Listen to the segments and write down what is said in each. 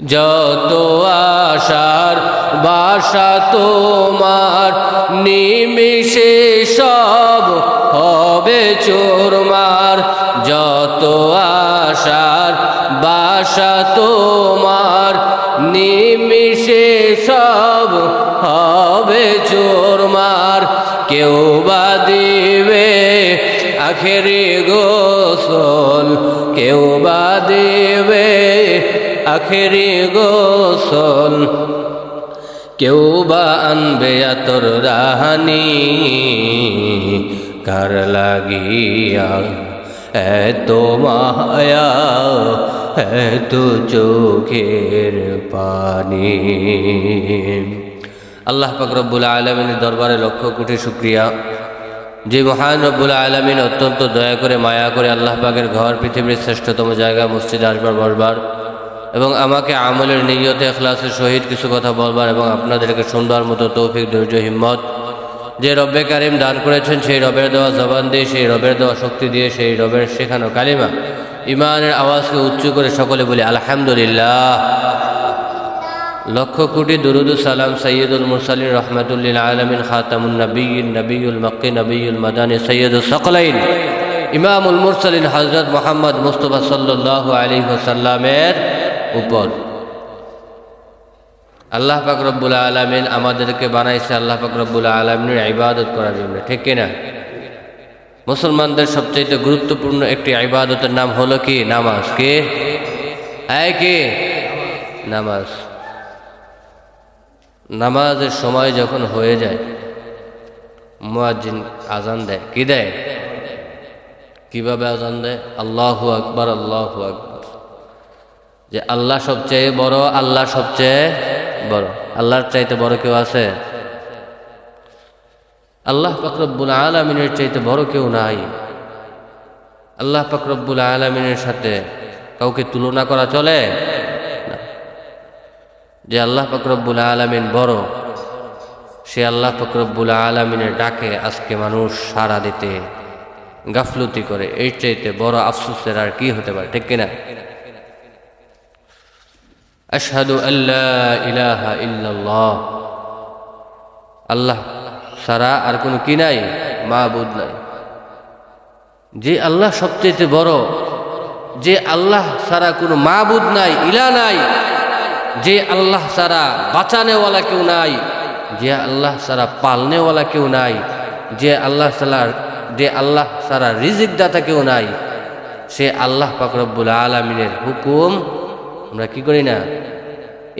যত আশার বাসা তোমার নিমিষে সব হবে চোরমার যত আশার বাসা তোমার নিমিষে সব হবে চোরমার কেউ বা দিবে আখেরি গোসল, কেউ আখেরি গোসল। কেউ বা আনবে আতর রাহানি, কার লাগিয়া এত মায়া, এত চোখের পানি। আল্লাহ পাক রব্বুল আলমিনের দরবারে লক্ষ কোটি শুক্রিয়া। যে মহান রব্বুল আলমিন অত্যন্ত দয়া করে, মায়া করে আল্লাহ পাকের ঘর, পৃথিবীর শ্রেষ্ঠতম জায়গা, মসজিদে, আসবার, বসবার এবং আমাকে আমলের নিয়তে, এখলাসের সহিত কিছু কথা বলবার এবং আপনাদেরকে শুনবার মতো তৌফিক, ধৈর্য, হিম্মত যে রব্বে কারিম দান করেছেন, সেই রবের দেওয়া জবান দিয়ে, সেই রবের দেওয়া শক্তি দিয়ে, সেই রবের শেখানো কালিমা ইমানের আওয়াজকে উচ্চ করে সকলে বলি, আলহামদুলিল্লাহ। লক্ষ কোটি দুরুদু সালাম সৈয়দুল মুরসালিন রহমতুল্লিল আলমিন খাতামুল নবীন নবীল মক্কি নবীল মাদানী সৈয়দুল সকলাইন। ইমামুল মুরসালিন হজরত মোহাম্মদ মুস্তফা সাল্লাহ আলী সাল্লামের উপর। আল্লাহ ফাকরবুল আলমিন আমাদেরকে বানাইছে আল্লাহ ফাকরবুল আলমিনের ইবাদত করার জন্য, ঠিক কিনা? মুসলমানদের সবচাইতে গুরুত্বপূর্ণ একটি ইবাদতের নাম হলো কি? নামাজ। কে? হ্যাঁ কি? নামাজ। নামাজের সময় যখন হয়ে যায়, মুয়াজ্জিন আজান দেয়। কি দেয়? কীভাবে আজান দেয়? আল্লাহু আকবার আল্লাহু আকবার। যে আল্লাহ সবচেয়ে বড়, আল্লাহ সবচেয়ে বড়। আল্লাহর চাইতে বড় কেউ আছে? আল্লাহ ফকরব্বুল আলমিনের চাইতে বড় কেউ নাই। আল্লাহ ফকরব্বুল আলমিনের সাথে কাউকে তুলনা করা চলে? যে আল্লাহ ফকরব্বুল আলমিন বড়, সে আল্লাহ ফকরব্বুল আলমিনের ডাকে আজকে মানুষ সাড়া দিতে, গাফলতি করে। এই চাইতে বড় আফসোসের আর কি হতে পারে, ঠিক কিনা? আশহাদু আল্লাহ ইলাহা ইল্লাল্লাহ। আল্লাহ সারা আর কোনো কি নাই মাহবুদ নাই। যে আল্লাহ সবচেয়ে বড়, যে আল্লাহ সারা কোনো মাহবুদ নাই, ইলা নাই, যে আল্লাহ সারা বাঁচানেওয়ালা কেউ নাই, যে আল্লাহ সারা পালনেওয়ালা কেউ নাই, যে আল্লাহ সালা যে আল্লাহ সারা রিজিক দাতা কেউ নাই, সে আল্লাহ পাকরব্বুল আলমিনের হুকুম আমরা কি করি না?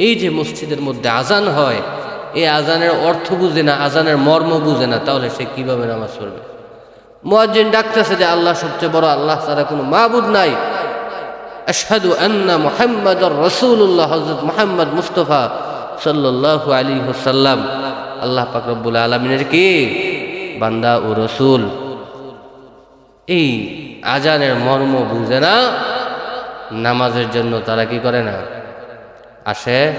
এই যে মসজিদের মধ্যে আজান হয় এই আজানের অর্থ বুঝে না, আজানের মর্ম বুঝে না, তাহলে সে কীভাবে নামাজ পড়বে? মুয়াজ্জিন ডাকতেছে যে আল্লাহ সবচেয়ে বড় আল্লাহ ছাড়া কোনো মাহবুদ নাই। আশহাদু আন্না মুহাম্মদ রসুল্লাহ হজরত মোহাম্মদ মুস্তফা সাল্লাল্লাহু আলী হুসাল্লাম আল্লাহ পাক রব্বুল আলমিনের কি? বান্দা ও রসুল। এই আজানের মর্ম বুঝে না নামাজের জন্য তারা কি করে না? আসে?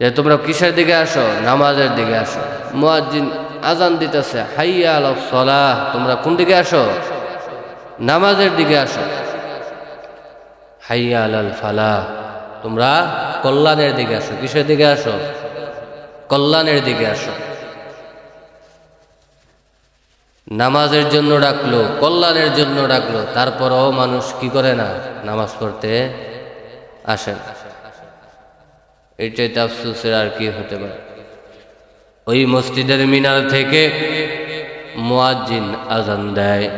যে তোমরা কিসের দিকে আসো? নামাজের দিকে আসো। মুয়াজ্জিন আজান দিতেছে, হাইয়া আলা সলা। তোমরা কোন দিকে আসো? নামাজের দিকে আসো। হাইয়া আলাল ফালা। তোমরা কল্যাণের দিকে আসো। কিসের দিকে আসো? কল্যাণের দিকে আসো। নামাজের জন্য ডাকলো, কল্যাণের জন্য ডাকলো। তারপরও মানুষ কি করে না? নামাজ পড়তে আসেন এই চাইতে আফসোসের আর কি হতে পারে। ওই মসজিদের মিনার থেকে মুয়াজ্জিন আজান দেয়।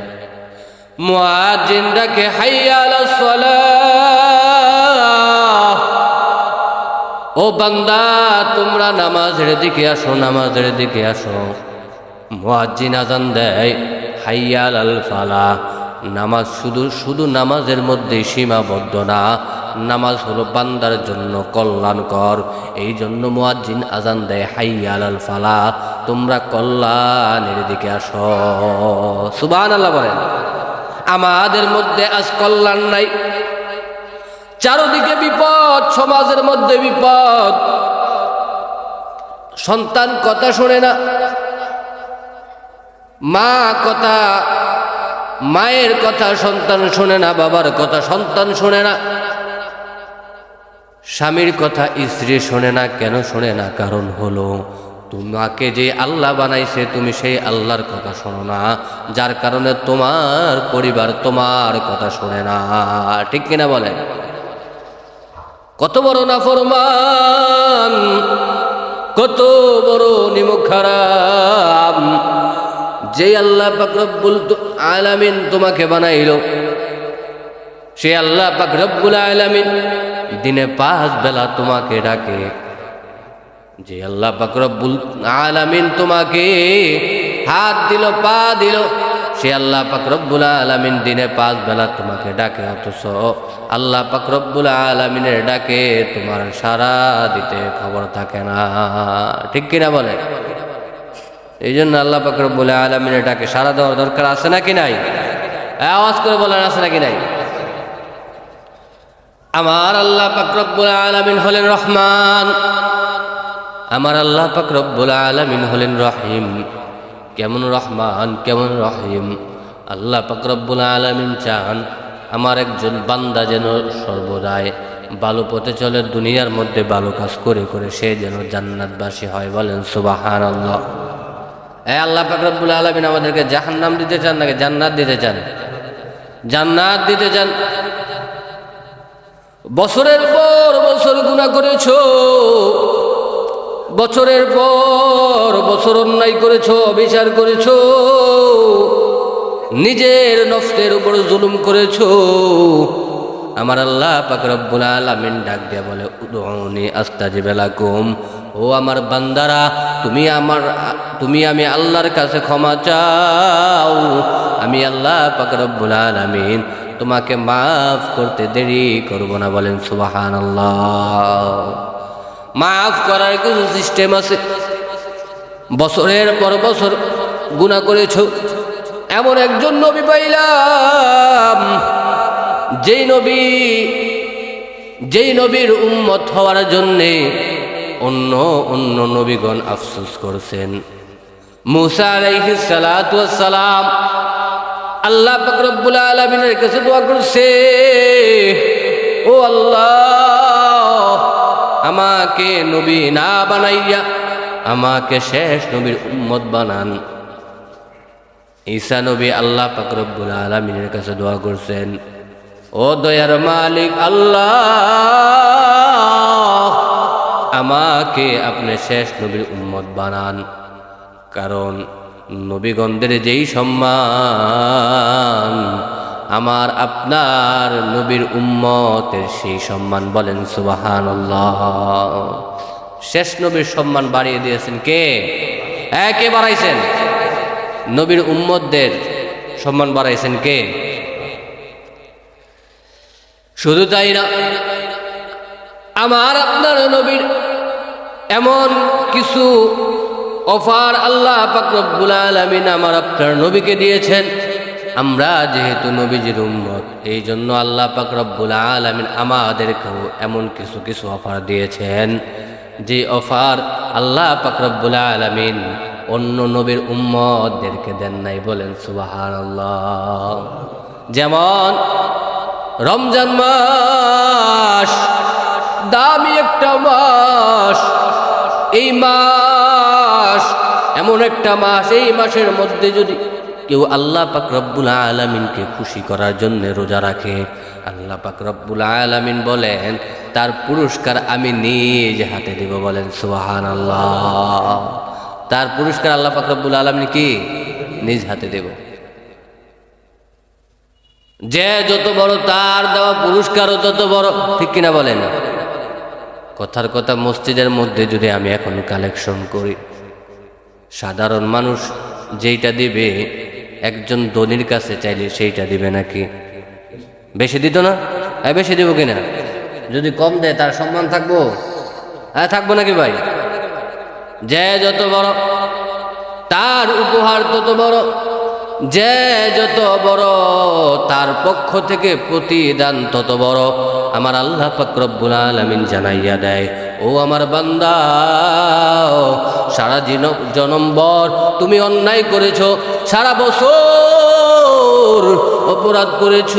মুয়াজ্জিন ডাকে ও বান্দা, তোমরা নামাজের দিকে আসো, নামাজের দিকে আসো। মুয়াজ্জিন আজান দেয়, হাইয়াল আল ফালা। নামাজ শুধু শুধু নামাজের মধ্যে সীমাবদ্ধ না, নামাজ হলো বান্দার জন্য কল্যাণকর। এই জন্য মুয়াজ্জিন আজান দেয়, হাইয়াল আল ফালা, তোমরা কল্যাণের দিকে আস। সুবান আল্লাহ বলেন, আমাদের মধ্যে আজ কল্যাণ নাই। চারদিকে বিপদ, সমাজের মধ্যে বিপদ। সন্তান কথা শোনে না মা কথা, মায়ের কথা সন্তান শোনে না, বাবার কথা সন্তান শোনে না। স্বামীর কথা স্ত্রী শোনে না, কেন শোনে না? কারণ হলো, তোমাকে যে আল্লাহ বানাইছে, তুমি সেই আল্লাহর কথা শোনো না। যার কারণে তোমার পরিবার তোমার কথা শোনে না। ঠিক কিনা বলেন? কত বড় না ফরমান কত বড় নিমুখ খারাপ। যে আল্লাহ পাকরব্বুল আলামিন তোমাকে বানাইল সে আল্লাহ পাক রব্বুল আলামিন দিনে পাঁচ বেলা তোমাকে ডাকে। যে আল্লাহ পাক রব্বুল আলামিন তোমাকে হাত দিল, পা দিল সে আল্লাহ পাক রব্বুল আলামিন দিনে পাঁচ বেলা তোমাকে ডাকে, অথচ আল্লাহ পাক রব্বুল আলামিনের ডাকে তোমার সারা দিতে খবর থাকে না। ঠিক কিনা বলে এই জন্য আল্লাহ পাক রব্বুল আলামিনের ডাকে সারা দেওয়ার দরকার আছে নাকি নাই? আওয়াজ করে বলেন আছে নাকি নাই? আমার আল্লাহ পাকরব্বুল আলমিন হলেন রহমান। আমার আল্লাহ পাকরব্বুল আলমিন হলেন রহিম। কেমন রহমান, কেমন রহিম। আল্লাহ পাকরব্বুল আলমিন চান আমার একজন বান্দা যেন সর্বদায় ভালো পথে চলে, দুনিয়ার মধ্যে ভালো কাজ করে করে সে যেন জান্নাতবাসী হয় বলেন সুবাহান আল্লাহ এ আল্লাহ পাকরব্বুল আলমিন আমাদেরকে জাহান্নাম দিতে চান নাকি জান্নাত দিতে চান? জান্নাত দিতে চান। বছরের পর বছর গুণা করেছ, বছরের পর বছর অন্যায় করেছ, অবিচার করেছ, নিজের নফসের উপর জুলুম করেছ। আমার আল্লাহ পাক রব্বুল আলামিন ডাক দিয়া বলে উদৌনি আস্তাজিব লাকুম। ও আমার বান্দারা, তুমি আমার, তুমি আমি আল্লাহর কাছে ক্ষমা চাও। আমি আল্লাহ পাক রব্বুল আলামিন তোমাকে মাফ করতে দেরি করব না, বলেন সুবাহান মাফ করার কিছু সিস্টেম আছে। বছরের পর বছর গুণা করেছ। এমন একজন নবী পাইলাম, যেই নবী, যেই নবীর উম্মত হওয়ার জন্যে অন্য অন্য নবীগণ আফসোস করছেন। সালাম আল্লাহ ফকরবুল আলমিনের কাছে দোয়া করছে, ও আল্লাহ, আমাকে নবী না বানাইয়া, আমাকে শেষ নবীর উম্মত বানান। ঈসা নবী আল্লাহ ফকরবুল আলমিনের কাছে দোয়া করছেন, ও দয়ার মালিক আল্লাহ আমাকে আপনি শেষ নবীর উম্মত বানান। কারণ নবীগণদের যেই সম্মান, আমার আপনার নবীর উম্মতের সেই সম্মান বলেন সুবাহান শেষ নবীর সম্মান বাড়িয়ে দিয়েছেন কে? কে বাড়াইছেন নবীর উম্মতদের সম্মান বাড়াইছেন কে? শুধু তাই না, আমার আপনার নবীর এমন কিছু অফার আল্লাহ পাকরবুল আলমিন আমার আপনার নবীকে দিয়েছেন। আমরা যেহেতু নবীজির উম্মত এই জন্য আল্লাহ পাকরবুল আলমিন আমাদেরকেও এমন কিছু কিছু অফার দিয়েছেন। যে অফার আল্লাহ পাকরবুল আলমিন অন্য নবীর উম্মতদেরকে দেন নাই বলেন সুবাহান আল্লাহ যেমন রমজান মাস, দামি একটা মাস এই মাস, এমন একটা মাস, এই মাসের মধ্যে যদি কেউ আল্লাহ পাক রব্বুল আলমিনকে খুশি করার জন্য রোজা রাখে, আল্লাহ পাক রব্বুল আলমিন বলেন, তার পুরস্কার আমি নিজ হাতে দেব বলেন সোহান আল্লাহ তার পুরস্কার আল্লাহ পাক রব্বুল আলমিন কি? নিজ হাতে দেব। যে যত বড় তার দেওয়া পুরস্কারও তত বড়, ঠিক কিনা বলেন? কথার কথা মসজিদের মধ্যে যদি আমি এখন কালেকশন করি, সাধারণ মানুষ যেইটা দিবে, একজন ধনির কাছে চাইলে সেইটা দিবে নাকি? বেশি দিত না? হ্যাঁ বেশি দিব কিনা? যদি কম দেয় তার সম্মান থাকব? হ্যাঁ থাকব নাকি ভাই? যে যত বড়, তার উপহার তত বড়। যে যত বড়, তার পক্ষ থেকে প্রতিদান তত বড়। আমার আল্লাহ ফকরব্বুল আলমিন জানাইয়া দেয়, ও আমার বান্দা, সারা জনম্বর তুমি অন্যায় করেছ, সারা বছর অপরাধ করেছ,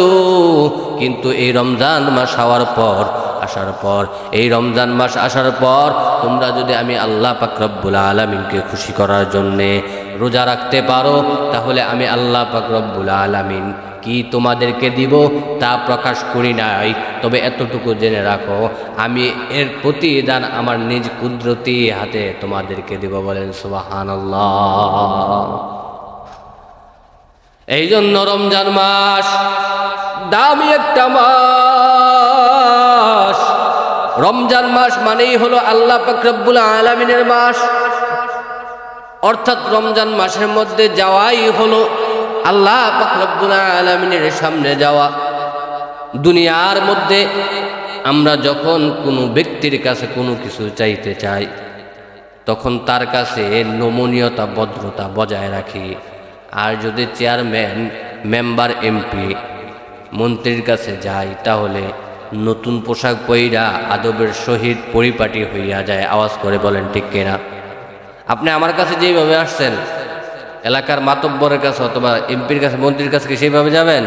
কিন্তু এই রমজান মাস হওয়ার পর আসার পর, এই রমজান মাস আসার পর, তোমরা যদি আমি আল্লাহ পাকরব্বুল আলমিনকে খুশি করার জন্যে রোজা রাখতে পারো, তাহলে আমি আল্লাহ পাকরব্বুল আলমিন কি তোমাদেরকে দিব তা প্রকাশ করি নাই। তবে এতটুকু জেনে রাখো, আমি এর প্রতিদান আমার নিজ কুদরতি হাতে তোমাদেরকে দিব বলেন সুবাহান এই জন্য রমজান মাস দামি একটা মাস। রমজান মাস মানেই হলো আল্লাহ পাকরব্বুল আলমিনের মাস। অর্থাৎ রমজান মাসের মধ্যে যাওয়াই হলো আল্লাহ পাকরব্বুল আলমিনের সামনে যাওয়া। দুনিয়ার মধ্যে আমরা যখন কোনো ব্যক্তির কাছে কোনো কিছু চাইতে চাই, তখন তার কাছে নমনীয়তা, ভদ্রতা বজায় রাখি। আর যদি চেয়ারম্যান, মেম্বার, এমপি, মন্ত্রীর কাছে যাই, তাহলে নতুন পোশাক পইরা আদবের সহিত পরিপাটি হইয়া যায়। আওয়াজ করে বলেন, ঠিক কিনা? আপনি আমার কাছে যেইভাবে আসছেন, এলাকার মাতব্বরের কাছে অথবা এমপির কাছে, মন্ত্রীর কাছে কি সেইভাবে যাবেন?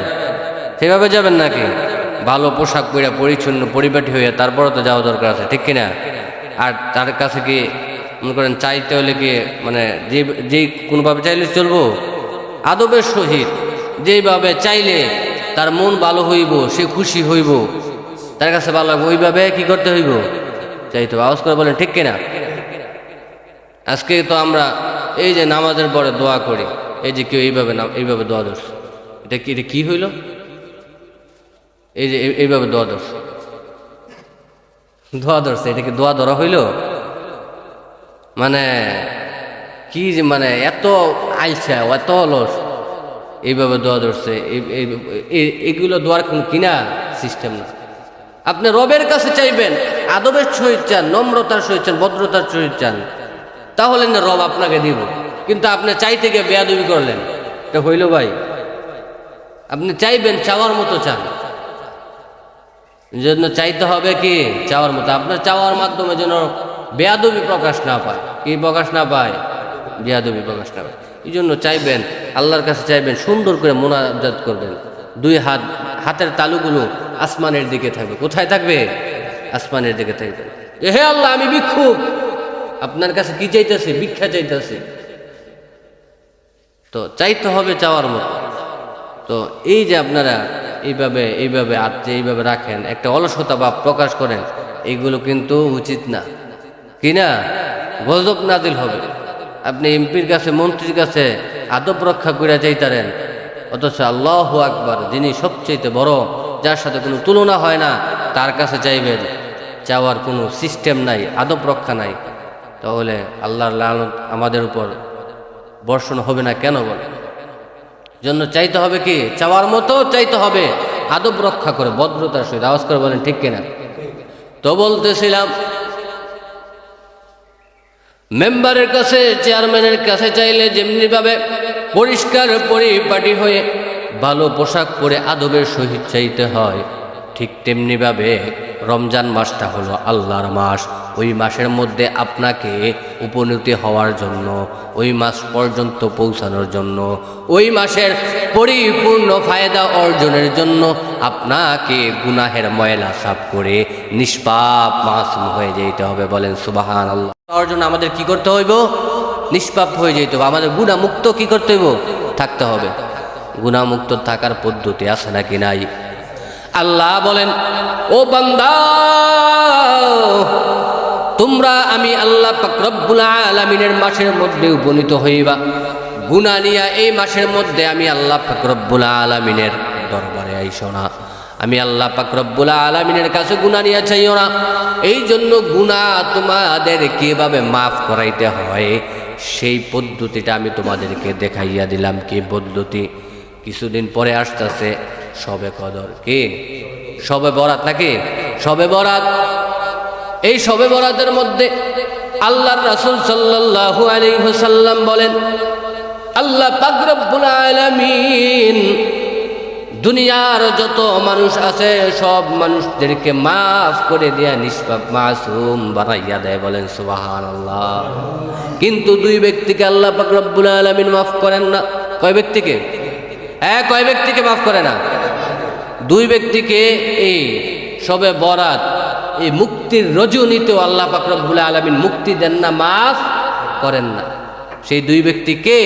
সেইভাবে যাবেন নাকি? ভালো পোশাক পরে পরিচ্ছন্ন, পরিপাটি হইয়া তারপরে তো যাওয়া দরকার আছে, ঠিক কিনা? আর তার কাছে কি, মনে করেন, চাইতে হলে কি মানে যে যেই কোনোভাবে চাইলে চলবো? আদবের সহিত, যেইভাবে চাইলে তার মন ভালো হইব, সে খুশি হইব। তার কাছে ভালো লাগবে, ওইভাবে কি করতে হইব? চাইতে আওয়াজ করে বলেন, ঠিক কিনা? আজকে তো আমরা এই যে নামাজের পরে দোয়া করি, এই যে কেউ এইভাবে এইভাবে দোয়া ধরছে। এটা কি এটা কি হইল? এই যে এই- এইভাবে দোয়া ধরছে। দোয়া ধরছে, এটা কি দোয়া ধরা হইল? মানে কি যে মানে এত আইসা এত অলস, এইভাবে দোয়া ধরছে, এই- এই- এই- এগুলো দোয়ার কোনো কিনা সিস্টেম না। আপনি রবের কাছে চাইবেন, আদবের সহিত চান, নম্রতার সহিত চান, ভদ্রতার সহিত চান, তাহলে না রব আপনাকে দিব। কিন্তু আপনি চাইতে গিয়ে বেয়াদবি করলেন। এটা হইল ভাই, আপনি চাইবেন চাওয়ার মতো চান। জন্য চাইতে হবে কি? চাওয়ার মতো। আপনার চাওয়ার মাধ্যমে যেন বেয়াদবি প্রকাশ না পায়। কি প্রকাশ না পায়? বেয়াদবি প্রকাশ না পায়। এই জন্য চাইবেন, আল্লাহর কাছে চাইবেন সুন্দর করে মোনাজাত করবেন। দুই হাত, হাতের তালুগুলো আসমানের দিকে থাকবে। কোথায় থাকবে? আসমানের দিকে থাকবে। হে আল্লাহ, আমি ভিক্ষুক। আপনার কাছে কি চাইতেছি? ভিক্ষা চাইতেছি। তো চাইতে হবে চাওয়ার মতো। তো এই যে আপনারা এইভাবে এইভাবে আত্মে এইভাবে রাখেন, একটা অলসতা বা প্রকাশ করেন এইগুলো কিন্তু উচিত না। কি না? গজব নাজিল হবে। আপনি এমপির কাছে, মন্ত্রীর কাছে আদব রক্ষা করে চাইতারেন অথচ আল্লাহ আকবার, যিনি সবচেয়ে বড় যার সাথে কোনো তুলনা হয় না, তার কাছে চাইবেন চাওয়ার কোনো সিস্টেম নাই, আদব রক্ষা নাই। তাহলে আল্লাহর লালত আমাদের উপর বর্ষণ হবে না কেন বলে? জন্য চাইতে হবে কি? চাওয়ার মতো চাইতে হবে। আদব রক্ষা করে, ভদ্রতার সহিত। আওয়াজ করে বলেন, ঠিক কিনা? তো বলতেছিলাম, মেম্বারের কাছে চেয়ারম্যানের কাছে চাইলে যেমনিভাবে পরিষ্কার পরিপাটি হয়ে ভালো পোশাক পরে আদবের সহিত চাইতে হয়। ঠিক তেমনিভাবে রমজান মাসটা হলো আল্লাহর মাস। ওই মাসের মধ্যে আপনাকে উপনীতি হওয়ার জন্য, ওই মাস পর্যন্ত পৌঁছানোর জন্য, ওই মাসের পরিপূর্ণ ফায়দা অর্জনের জন্য আপনাকে গুনাহের ময়লা সাফ করে নিষ্পাপ মাসুম হয়ে যেতে হবে বলেন সুবাহান আল্লাহ তার জন্য আমাদের কি করতে হইব? নিষ্পাপ হয়ে যেতে হবে। আমাদের গুণামুক্ত কি করতে হইব? থাকতে হবে। গুণামুক্ত থাকার পদ্ধতি আছে নাকি নাই? আল্লাহ বলেন, ও বান্দা, তোমরা আমি আল্লাহ পাকরব্বুল আলমিনের মাসের মধ্যে উপনীত হইবা। গুণা নিয়া এই মাসের মধ্যে আমি আল্লাহ পাকরব্বুল আলমিনের দরবারে আইসো না। আমি আল্লাহ পাকরব্বুল আলমিনের কাছে গুণা নিয়ে চাইও না। এই জন্য গুণা তোমাদের কীভাবে মাফ করাইতে হয়, সেই পদ্ধতিটা আমি তোমাদেরকে দেখাইয়া দিলাম। কি পদ্ধতি? কিছুদিন পরে আসতেছে, সবে কদর কি? সবে বরাত নাকি? সবে বরাত। এই সবে বরাতের মধ্যে আল্লাহর রাসূল সাল্লাল্লাহু আলাইহি ওয়াসাল্লাম বলেন, আল্লাহ পাক রব্বুল আলামিন দুনিয়ার যত মানুষ আছে, সব মানুষদেরকে মাফ করে দেয়া নিষ্পাপ, মাসুম বানাইয়া দেয়। বলেন, সুবহানাল্লাহ। কিন্তু দুই ব্যক্তিকে আল্লাহ পাক রব্বুল আলামিন মাফ করেন না। কয় ব্যক্তিকে? এক কয় ব্যক্তিকে মাফ করে না। দুই ব্যক্তিকে এই সবে বরাত, এই মুক্তির রজনীতেও আল্লাহ পাকরবুল আলমিন মুক্তি দেন না, মাফ করেন না। সেই দুই ব্যক্তি কে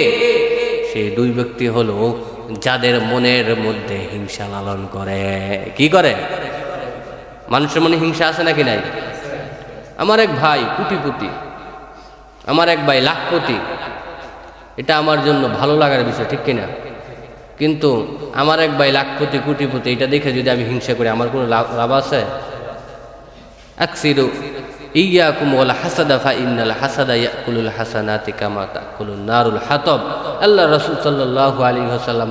সেই দুই ব্যক্তি হলো যাদের মনের মধ্যে হিংসা লালন করে। কি করে? মানুষের মনে হিংসা আছে নাকি নাই? আমার এক ভাই কুটিপুতি আমার এক ভাই লাখপতি, এটা আমার জন্য ভালো লাগার বিষয়, ঠিক কিনা? কিন্তু আমার এক ভাই লাখপতি, কুটিপতি, এটা দেখে যদি আমি হিংসা করি, আমার কোনো লাভ আছে? নারুল হাতব। আল্লাহ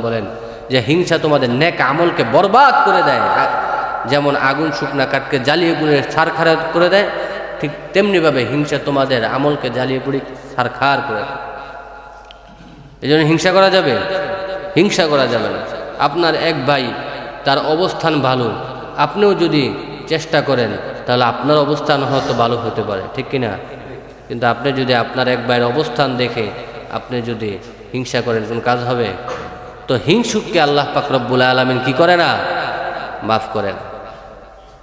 বলেন যে হিংসা তোমাদের আমলকে বরবাদ করে দেয়। যেমন আগুন শুকনা কাঠকে জ্বালিয়ে পুড়ে ছারখার করে দেয়, ঠিক তেমনিভাবে হিংসা তোমাদের আমলকে জ্বালিয়ে পুড়ে ছারখার করে দেয়। এই জন্য হিংসা করা যাবে? হিংসা করা যাবে না। আপনার এক ভাই, তার অবস্থান ভালো। আপনিও যদি চেষ্টা করেন, তাহলে আপনার অবস্থান হয়তো ভালো হতে পারে। ঠিক কিনা? কিন্তু আপনি যদি আপনার এক ভাইয়ের অবস্থান দেখে আপনি যদি হিংসা করেন, কোন কাজ হবে? তো হিংসুককে আল্লাহ পাকরব্বুল আলমিন কি করে না? মাফ করেন।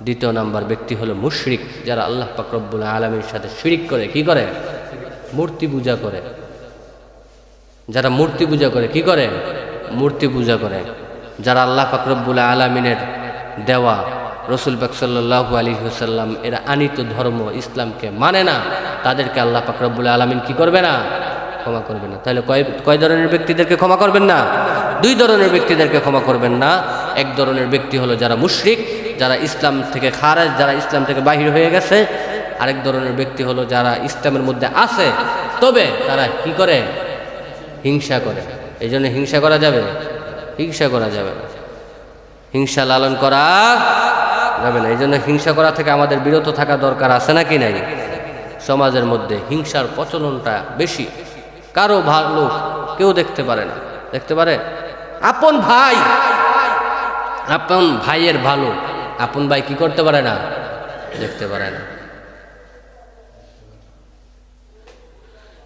দ্বিতীয় নাম্বার ব্যক্তি হলো মুশরিক, যারা আল্লাহ পাকরব্বুল আলমীর সাথে শিরিক করে। কি করে? মূর্তি পূজা করে। যারা মূর্তি পূজা করে, কি করে? মূর্তি পূজা করে, যারা আল্লাহ ফাকরবুল আলমিনের দেওয়া রসুল পাক সাল্লাহু আলী হুসাল্লাম এরা আনিত ধর্ম ইসলামকে মানে না, তাদেরকে আল্লাহ ফাকরবুল আলমিন কি করবে না? ক্ষমা করবে না। তাহলে কয় কয় ধরনের ব্যক্তিদেরকে ক্ষমা করবেন না? দুই ধরনের ব্যক্তিদেরকে ক্ষমা করবেন না। এক ধরনের ব্যক্তি হলো যারা মুশরিক, যারা ইসলাম থেকে খারাজ, যারা ইসলাম থেকে বাহির হয়ে গেছে। আরেক ধরনের ব্যক্তি হলো যারা ইসলামের মধ্যে আছে, তবে তারা কি করে? হিংসা করে। এই জন্য হিংসা করা যাবে হিংসা করা যাবে না। হিংসা লালন করা যাবে না। এই জন্য হিংসা করা থেকে আমাদের বিরত থাকা দরকার আছে নাকি নাই? সমাজের মধ্যে হিংসার প্রচলনটা বেশি। কারও ভালো কেউ দেখতে পারে না। দেখতে পারে? আপন ভাই। আপন ভাইয়ের ভালো। আপন ভাই কি করতে পারে না? দেখতে পারে না।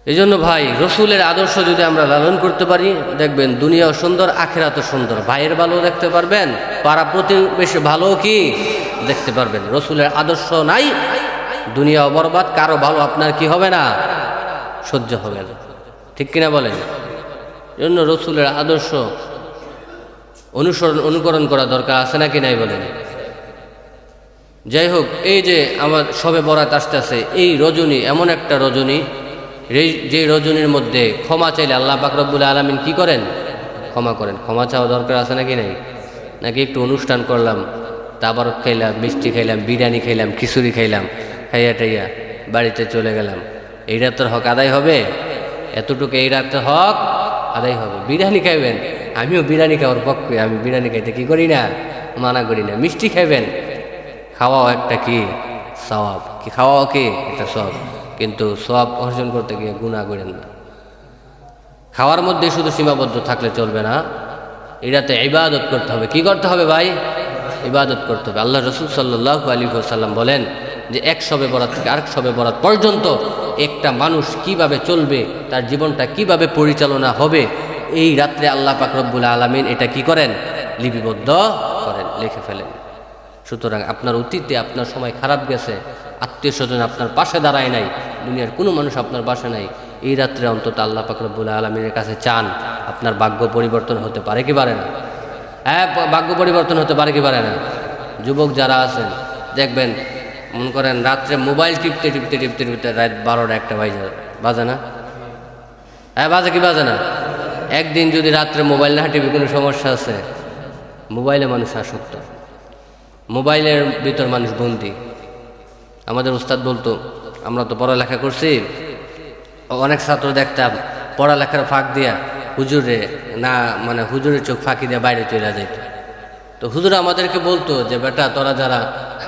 এই জন্য ভাই, রসুলের আদর্শ যদি আমরা লালন করতে পারি, দেখবেন দুনিয়াও সুন্দর, আখেরাতও সুন্দর। ভাইয়ের ভালো দেখতে পারবেন, পাড়া প্রতিবেশী ভালো কি দেখতে পারবেন। রসুলের আদর্শ নাই, দুনিয়াও বরবাদ, কারও ভালো আপনার কি হবে না? সহ্য হবে না। ঠিক কিনা বলেন? এই জন্য রসুলের আদর্শ অনুসরণ, অনুকরণ করা দরকার আছে নাকি নাই বলেন? যাই হোক, এই যে আমার সবে বরাত আসতেছে, এই রজনী, এমন একটা রজনী যে রজনীর মধ্যে ক্ষমা চাইলে আল্লাহ বাকরবুল আলমিন কি করেন? ক্ষমা করেন। ক্ষমা চাওয়া দরকার আছে নাকি নাই? নাকি একটু অনুষ্ঠান করলাম তারপর খাইলাম, মিষ্টি খাইলাম, বিরিয়ানি খাইলাম, খিচুড়ি খাইলাম, খাইয়া টাইয়া বাড়িতে চলে গেলাম। এই রাতের হক আদায় হবে? এতটুকু এই রাতের হক আদায় হবে। বিরিয়ানি খাইবেন? আমিও বিরিয়ানি খাওয়ার পক্ষে। আমি বিরিয়ানি খাইতে কি করি না? মানা করি না। মিষ্টি খাইবেন? খাওয়াও একটা কি? সওয়াব। কি খাওয়াও কি? একটা সব কিন্তু সব অর্জন করতে গিয়ে গুণা করেন না। খাওয়ার মধ্যে শুধু সীমাবদ্ধ থাকলে চলবে না। এটাতে ইবাদত করতে হবে। কি করতে হবে ভাই? ইবাদত করতে হবে। আল্লাহ রসুল সাল্লাহ আলী সাল্লাম বলেন যে এক সবে বরাত থেকে আরেক সবে বরাত পর্যন্ত একটা মানুষ কীভাবে চলবে, তার জীবনটা কীভাবে পরিচালনা হবে, এই রাত্রে আল্লাহ পাকরব্বুল আলমিন এটা কি করেন? লিপিবদ্ধ করেন, লিখে ফেলেন। সুতরাং আপনার অতীতে আপনার সময় খারাপ গেছে, আত্মীয় স্বজন আপনার পাশে দাঁড়ায় নাই দুনিয়ার কোনো মানুষ আপনার বাসা নাই। এই রাত্রে অন্তত আল্লাহ পাকরবুল আলমিনের কাছে চান, আপনার ভাগ্য পরিবর্তন হতে পারে কি পারে না? হ্যাঁ ভাগ্য পরিবর্তন হতে পারে কি পারে না? যুবক যারা আছেন, দেখবেন, মনে করেন রাত্রে মোবাইল টিপতে টিপতে টিপতে টিপতে রাত বারোটা একটা বাজে বাজে না? হ্যাঁ বাজে কি বাজে না? একদিন যদি রাত্রে মোবাইল না টিপে কোনো সমস্যা আছে, মোবাইলে মানুষ আসক্ত। মোবাইলের ভিতর মানুষ বন্দি। আমাদের উস্তাদ বলতো আমরা তো পড়ালেখা করছি। অনেক ছাত্র দেখতাম, পড়ালেখার ফাঁক দিয়া হুজুরে না মানে হুজুরের চোখ ফাঁকি দিয়ে বাইরে চলে যেত তো হুজুর আমাদেরকে বলতো যে, বেটা, তোরা যারা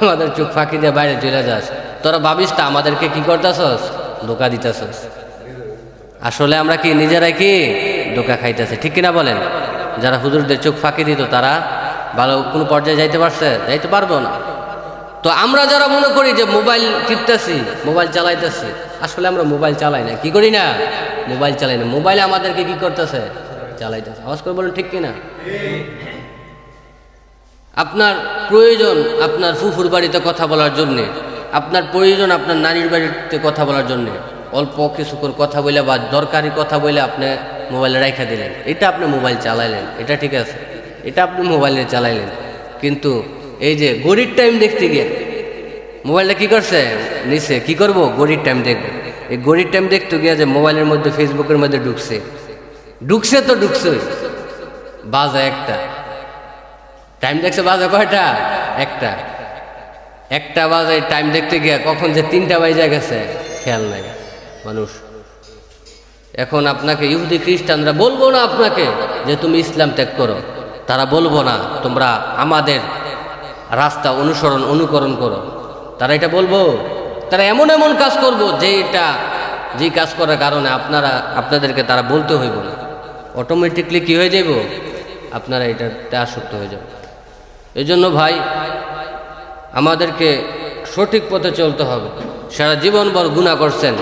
আমাদের চোখ ফাঁকি দিয়ে বাইরে চলে যাস, তোরা ভাবিস তা আমাদেরকে কি করতেছস? ধোকা দিতেছস। আসলে আমরা কি, নিজেরাই কি ধোকা খাইতেছে, ঠিক কিনা বলেন? যারা হুজুরদের চোখ ফাঁকি দিত, তারা ভালো কোনো পর্যায়ে যাইতে পারছে? যাইতে পারব না। তো আমরা যারা মনে করি যে মোবাইল টিপতেছি, মোবাইল চালাইতেছি, আসলে আমরা মোবাইল চালাই না। কি করি না? মোবাইল চালাই না। মোবাইল আমাদেরকে কি করতেছে? চালাইতেছে। আওয়াজ করে বলেন, ঠিক কিনা আপনার প্রয়োজন আপনার ফুফুর বাড়িতে কথা বলার জন্যে, আপনার প্রয়োজন আপনার নানির বাড়িতে কথা বলার জন্যে, অল্প কিছুক্ষণ কথা বলে বা দরকারি কথা বলে আপনি মোবাইলে রাখা দিলেন। এটা আপনি মোবাইল চালাইলেন। এটা ঠিক আছে। এটা আপনি মোবাইলে চালাইলেন। কিন্তু এই যে গড়ির টাইম দেখতে গিয়ে। মোবাইলটা কি করছে? নিচে কি করব? গড়ির টাইম দেখব। এই গড়ির টাইম দেখতে গিয়ে যে মোবাইলের মধ্যে ফেসবুকের মধ্যে ঢুকছে। ঢুকছে তো ঢুকছে। বাজে একটা। টাইম দেখছে বাজে কয়টা? একটা। একটা বাজে টাইম দেখতে গিয়ে কখন যে তিনটা বাজে গেছে, খেয়াল নাই। মানুষ। এখন আপনাকে ইহুদি, খ্রিস্টানরা বলব না আপনাকে যে তুমি ইসলাম ত্যাগ করো। তারা বলব না, তোমরা আমাদের রাস্তা অনুসরণ, অনুকরণ করো। তারা এটা বলব? তারা এমন এমন কাজ করব যে এটা যে কাজ করার কারণে আপনারা, আপনাদেরকে তারা বলতে হইব না। অটোমেটিকলি কি হয়ে যাব আপনারা এটাতে আসক্ত হয়ে যাবে এই জন্য ভাই, আমাদেরকে সঠিক পথে চলতে হবে। সারা জীবনভর গুণা করছেন।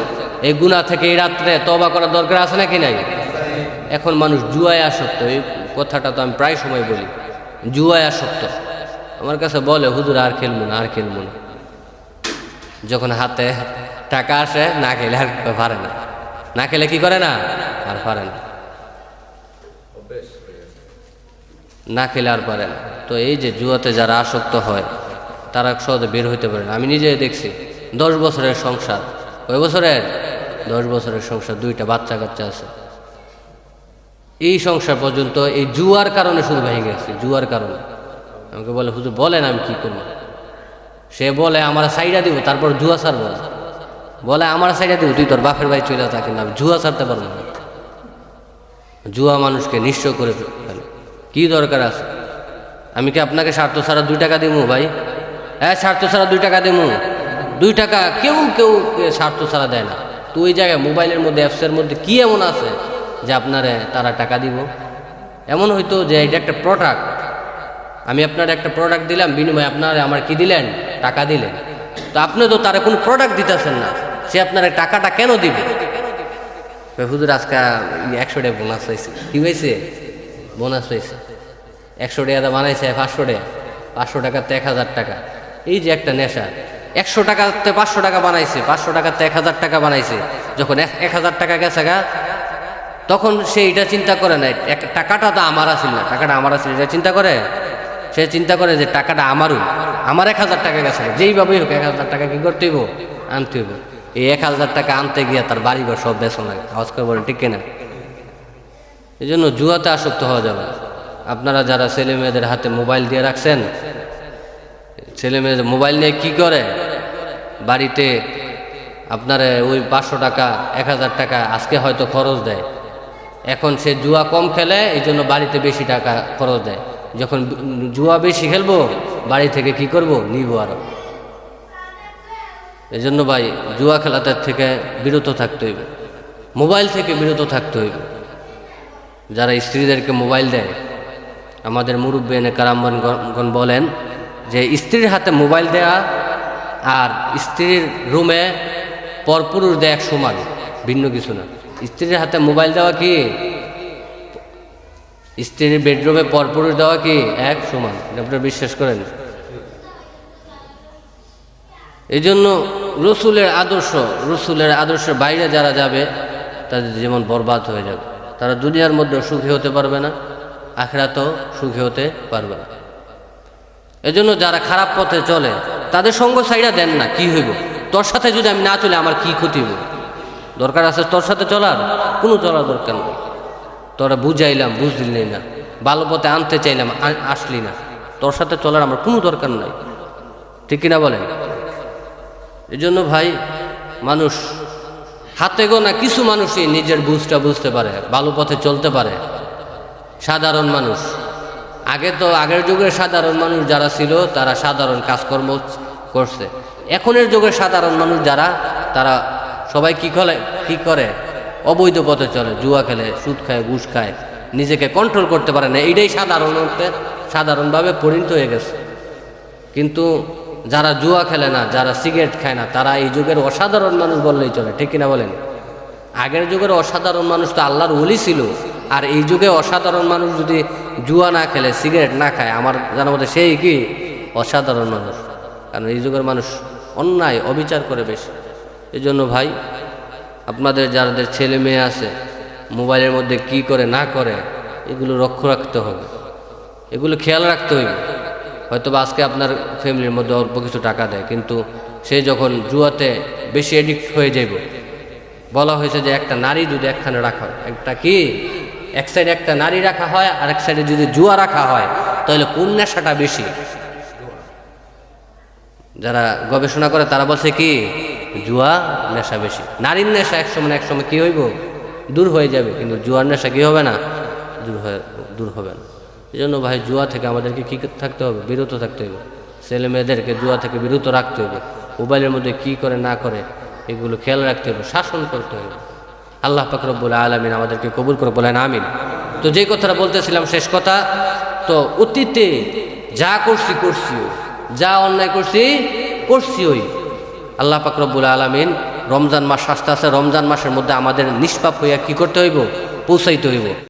এই গুণা থেকে এই রাত্রে তবা করার দরকার আছে নাকি নাই? এখন মানুষ জুয়ায় আসক্ত। এই কথাটা তো আমি প্রায় সময় বলি। জুয়ায় আসক্ত। আমার কাছে বলে, হুজুর, আর খেলব না, আর খেলব না। যখন হাতে টাকা আসে, না খেলে আর পারে না। না খেলে কি করে না? আর পারে না। না খেলে আর পারে না। তো এই যে জুয়াতে যারা আসক্ত হয়, তারা সহজে বের হইতে পারে না। আমি নিজে দেখছি, দশ বছরের সংসার। কয় বছরের? দশ বছরের সংসার, দুইটা বাচ্চা কাচ্চা আছে। এই সংসার পর্যন্ত এই জুয়ার কারণে শুরু ভেঙে গেছে, জুয়ার কারণে। আমাকে বলে, হুজুর, বলেন আমি কি করব? সে বলে, আমার সাইডা দিব, তারপর জুয়া সারবো বলে, আমার সাইডা দিব, তুই তোর বাপের বাড়ি চলে থাকেন আমি জুয়া সারতে পারব না। জুয়া মানুষকে নিঃস্ব করে ফেলে। কি দরকার আছে? আমি কি আপনাকে স্বার্থ ছাড়া দুই টাকা দিব ভাই? হ্যাঁ স্বার্থ ছাড়া দুই টাকা দিব দুই টাকা কেউ কেউ স্বার্থ ছাড়া দেয় না। তো ওই জায়গায় মোবাইলের মধ্যে, অ্যাপসের মধ্যে কি এমন আছে যে আপনারে তারা টাকা দিব? এমন হয়তো যে এটা একটা প্রোডাক্ট আমি আপনার একটা প্রোডাক্ট দিলাম, বিনিময়ে আপনারা আমার কি দিলেন? টাকা দিলেন। তো আপনি তো তারা কোনো প্রোডাক্ট দিতেছেন না, সে আপনার টাকাটা কেন দিবে? হুজুর, আজকে একশো টাকা বোনাস হয়েছে। কি হয়েছে? বোনাস হয়েছে। একশো টাকা বানাইছে, পাঁচশো টাকা। পাঁচশো টাকাতে এক হাজার টাকা। এই যে একটা নেশা, একশো টাকাতে পাঁচশো টাকা বানাইছে, পাঁচশো টাকাতে এক হাজার টাকা বানাইছে। যখন এক- হাজার টাকা গেছে গা, তখন সে এটা চিন্তা করে না টাকাটা তো আমার আসিল না, টাকাটা আমার আসিল এটা চিন্তা করে? সে চিন্তা করে যে টাকাটা আমারও। আমার এক হাজার টাকা গেছে। যেইভাবেই হোক এক হাজার টাকা কি করতে হইব? আনতে হইব। এই এক হাজার টাকা আনতে গিয়ে তার বাড়িঘর সব বেসন লাগে। আওয়াজ করে বলেন, ঠিক কিনা? এই জন্য জুয়াতে আসক্ত হওয়া যাবে আপনারা যারা ছেলে মেয়েদের হাতে মোবাইল দিয়ে রাখছেন, ছেলে মেয়েদের মোবাইল নিয়ে কি করে? বাড়িতে আপনার ওই পাঁচশো টাকা, এক হাজার টাকা আজকে হয়তো খরচ দেয়। এখন সে জুয়া কম খেলে এই জন্য বাড়িতে বেশি টাকা খরচ দেয়। যখন জুয়া বেশি খেলব, বাড়ি থেকে কি করব? নিব আরও। এই জন্য ভাই, জুয়া খেলাতে থেকে বিরত থাকতে হইবে। মোবাইল থেকে বিরত থাকতে হইবে। যারা স্ত্রীদেরকে মোবাইল দেয়, আমাদের মুরব্বী এনে কারামগণ বলেন যে, স্ত্রীর হাতে মোবাইল দেয়া আর স্ত্রীর রুমে পরপুরুষ দেয় এক সমান, ভিন্ন কিছু না। স্ত্রীর হাতে মোবাইল দেওয়া কি? স্ত্রীর বেডরুমে পরপুরুষ দেওয়া কি এক সমান? আপনারা বিশ্বাস করেন? এই জন্য রসুলের আদর্শ, রসুলের আদর্শের বাইরে যারা যাবে, তাদের জীবন বরবাদ হয়ে যাবে। তারা দুনিয়ার মধ্যে সুখী হতে পারবে না, আখরাতেও সুখী হতে পারবে না। এজন্য যারা খারাপ পথে চলে, তাদের সঙ্গ সাইডা দেন না, কি হইব? তোর সাথে যদি আমি না চলে, আমার কি ক্ষতি হইব? দরকার আছে তোর সাথে চলার? কোনো চলার দরকার নেই। তোরা বুঝাইলাম, বুঝলি না। ভালো পথে আনতে চাইলাম আসলি না। তোর সাথে চলার আমার কোনো দরকার নাই। ঠিক কিনা বলেন? এই জন্য ভাই, মানুষ, হাতে গোনা কিছু মানুষই নিজের বুঝটা বুঝতে পারে, ভালো পথে চলতে পারে। সাধারণ মানুষ। আগে তো আগের যুগের সাধারণ মানুষ যারা ছিল, তারা সাধারণ কাজকর্ম করছে। এখনের যুগের সাধারণ মানুষ যারা, তারা সবাই কি করে কি করে? অবৈধ পথে চলে, জুয়া খেলে, সুদ খায়, ঘুষ খায়, নিজেকে কন্ট্রোল করতে পারে না। এইটাই সাধারণ সাধারণভাবে পরিণত হয়ে গেছে। কিন্তু যারা জুয়া খেলে না, যারা সিগারেট খায় না, তারা এই যুগের অসাধারণ মানুষ বললেই চলে, ঠিক কিনা বলেন? আগের যুগের অসাধারণ মানুষ তো আল্লাহর ওলি ছিল, আর এই যুগে অসাধারণ মানুষ যদি জুয়া না খেলে, সিগারেট না খায়, আমার জানার মধ্যে সেই কি? অসাধারণ মানুষ। কারণ এই যুগের মানুষ অন্যায়, অবিচার করে বেশি। এই জন্য ভাই আপনাদের যাদের ছেলে মেয়ে আছে, মোবাইলের মধ্যে কি করে না করে, এগুলো লক্ষ্য রাখতে হবে। এগুলো খেয়াল রাখতে হইবে। হয়তো বা আজকে আপনার ফ্যামিলির মধ্যে অল্প কিছু টাকা দেয়, কিন্তু সে যখন জুয়াতে বেশি এডিক্ট হয়ে যাইব, বলা হয়েছে যে একটা নারী যদি একখানে রাখা হয় একটা কি? এক সাইডে একটা নারী রাখা হয়, আর এক সাইডে যদি জুয়া রাখা হয়, তাহলে কোন নেশাটা বেশি? যারা গবেষণা করে তারা বলছে কি জুয়া নেশা বেশি। নারীর নেশা এক সময় এক সময় কি হইব? দূর হয়ে যাবে, কিন্তু জুয়ার নেশা কি হবে না? দূর হয়ে, দূর হবে না। এই জন্য ভাই, জুয়া থেকে আমাদেরকে কী থাকতে হবে? বিরত থাকতে হবে। ছেলে মেয়েদেরকে জুয়া থেকে বিরত রাখতে হবে। মোবাইলের মধ্যে কি করে, না করে, এগুলো খেয়াল রাখতে হবে, শাসন করতে হবে। আল্লাহ পাকরবুল আলমিন আমাদেরকে কবুল করে বলেন, আমিন। তো যে কথাটা বলতেছিলাম, শেষ কথা, তো অতীতে যা করছি করছি। যা অন্যায় করছি করছি ওই আল্লাহ পাকরবুল আলমিন রমজান মাস আসতে আসতে রমজান মাসের মধ্যে আমাদের নিষ্পাপ হইয়া কি করতে হইব? পৌঁছাইতে হইব।